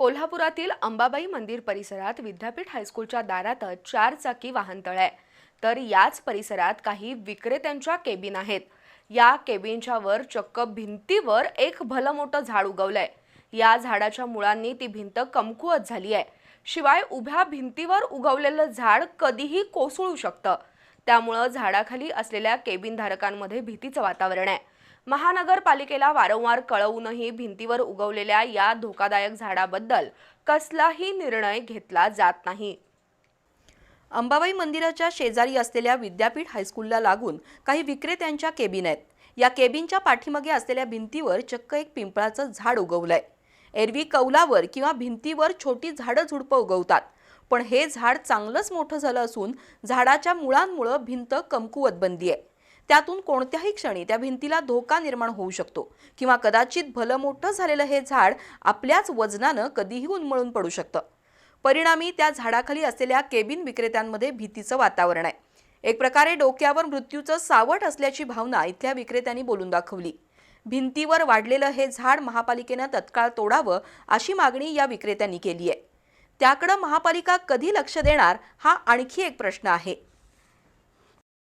कोल्हापुरातील अंबाबाई मंदिर परिसरात विद्यापीठ हायस्कूलच्या दारातच चार चाकी वाहनतळ आहे. तर याच परिसरात काही विक्रेत्यांच्या केबिन आहेत. या केबिनच्या वर चक्क भिंतीवर एक भलं मोठं झाड उगवलंय. या झाडाच्या मुळांनी ती भिंत कमकुवत झाली आहे. शिवाय उभ्या भिंतीवर उगवलेलं झाड कधीही कोसळू शकतं. त्यामुळं झाडाखाली असलेल्या केबिन धारकांमध्ये भीतीचं वातावरण आहे. महानगरपालिकेला वारंवार कळवूनही भिंतीवर उगवलेल्या या धोकादायक झाडाबद्दल कसलाही निर्णय घेतला जात नाही. अंबाबाई मंदिराच्या शेजारी असलेल्या विद्यापीठ हायस्कूलला लागून काही विक्रेत्यांच्या केबिन आहेत. या केबिनच्या पाठीमागे असलेल्या भिंतीवर चक्क एक पिंपळाचं झाड उगवलंय. एरवी कौलावर किंवा भिंतीवर छोटी झाडं झुडपं उगवतात. पण हे झाड चांगलंच मोठं झालं असून झाडाच्या मुळांमुळं भिंत कमकुवत बनली आहे त्यातून कोणत्याही क्षणी त्या भिंतीला धोका निर्माण होऊ शकतो किंवा कदाचित भलं मोठं झालेलं हे झाड आपल्याच वजनानं कधीही उन्मळून पडू शकतं. परिणामी त्या झाडाखाली असलेल्या केबिन विक्रेत्यांमध्ये भीतीचं वातावरण आहे. एक प्रकारे डोक्यावर मृत्यूचं सावट असल्याची भावना इथल्या विक्रेत्यांनी बोलून दाखवली. भिंतीवर वाढलेलं हे झाड महापालिकेनं तत्काळ तोडावं अशी मागणी या विक्रेत्यांनी केली आहे. त्याकडं महापालिका कधी लक्ष देणार हा आणखी एक प्रश्न आहे.